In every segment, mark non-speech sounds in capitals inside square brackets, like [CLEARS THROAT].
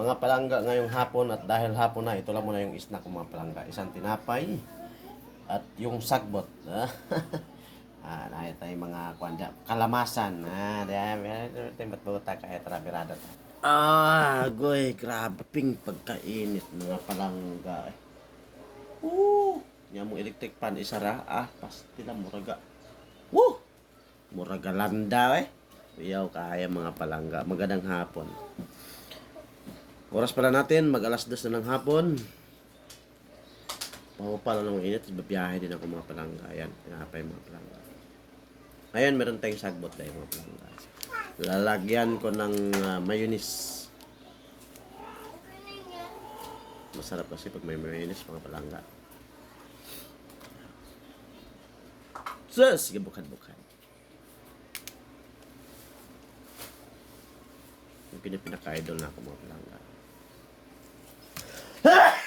Mga palangga ngayong hapon at dahil hapon na, ito lang muna yung snack ng mga palangga. Isang tinapay at yung sagbot. [LAUGHS] ah, na tayo mga kwanda. Kalamasan. Ah, dahil timbat buta kaya trabirada. Ah, goy, grabe ping pagkainit mga palangga. Woo! Nya mo electric pan isara ah pasti na muraga. Woo! Muraga landa eh. Iyaw kaya mga palangga. Magandang hapon. Oras pala natin, mag alas dos na ng hapon. Pahupala ng init, babiyahe din ako mga palangga. Ayan, pinapay mga palangga. Ayan, meron tayong sagbot tayo mga palangga. Lalagyan ko ng ah, mayonnaise. Masarap kasi pag may mayonnaise mga palangga. Sus! Sige, bukan-bukan. Yung pinapinaka-idol na ako mga palangga.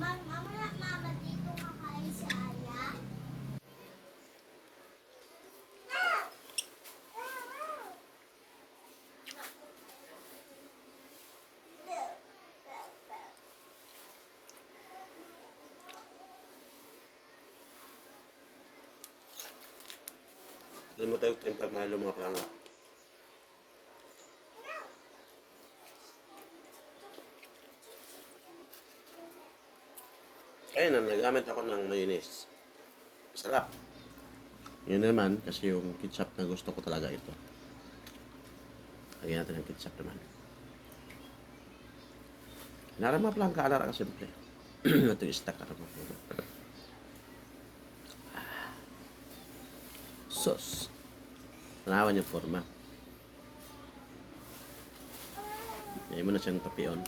Mama, mama, mama, dito kakain si Aya. Doon mo tayo temper mahalo mga palangga. Ayun na, nagamit ako ng mayonnaise. Sarap. Yun naman, kasi yung ketchup na gusto ko talaga ito. Lagyan natin ng ketchup naman. Narama lang ka, alara ka simple. [CLEARS THROAT] Ito yung stack ka naman. Sos. Tanawan yung forma. Ngayon mo na siyang papion.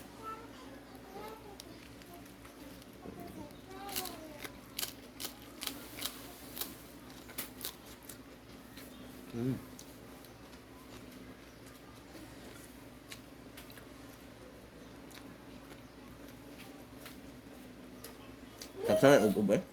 Mm. Kapsa, ub-ub eh.